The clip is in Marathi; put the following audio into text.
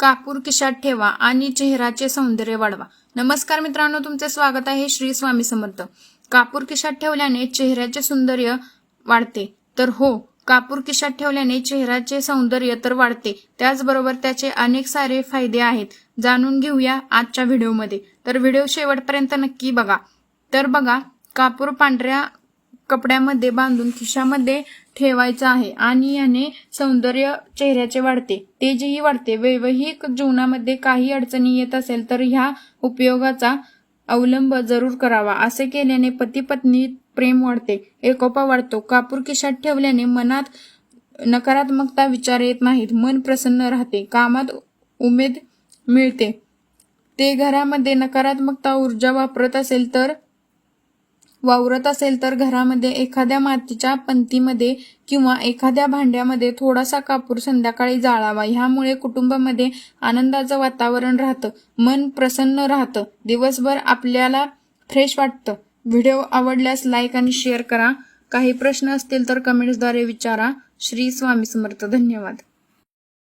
कापूर किशात ठेवा आणि चेहऱ्याचे सौंदर्य वाढवा. नमस्कार मित्रांनो तुमचे स्वागत आहे श्री स्वामी समर्थ. कापूर किशात ठेवल्याने चेहऱ्याचे सौंदर्य वाढते. तर हो कापूर किशात ठेवल्याने चेहऱ्याचे सौंदर्य तर वाढते. त्याचबरोबर त्याचे अनेक सारे फायदे आहेत. जाणून घेऊया आजच्या व्हिडिओमध्ये. तर व्हिडिओ शेवटपर्यंत नक्की बघा. तर बघा कापूर पांढऱ्या कपड्यामध्ये बांधून खिशामध्ये ठेवायचं आहे आणि याने सौंदर्य चेहऱ्याचे वाढते. तेजही वाढते. वैवाहिक जीवनामध्ये काही अडचणी येत असेल तर ह्या उपयोगाचा अवलंब जरूर करावा. असे केल्याने पती पत्नी प्रेम वाढते. एकोपा वाढतो. कापूर खिशात ठेवल्याने मनात नकारात्मकता विचार येत नाहीत. मन प्रसन्न राहते. कामात उमेद मिळते. ते घरामध्ये नकारात्मकता ऊर्जा वापरत असेल तर वावरत असेल तर घरामध्ये एखाद्या मातीच्या पंतीमध्ये किंवा एखाद्या भांड्यामध्ये थोडासा कापूर संध्याकाळी जाळावा. ह्यामुळे कुटुंबामध्ये आनंदाचं वातावरण राहतं. मन प्रसन्न राहतं. दिवसभर आपल्याला फ्रेश वाटतं. व्हिडिओ आवडल्यास लाईक आणि शेअर करा. काही प्रश्न असतील तर कमेंट्सद्वारे विचारा. श्री स्वामी समर्थ. धन्यवाद.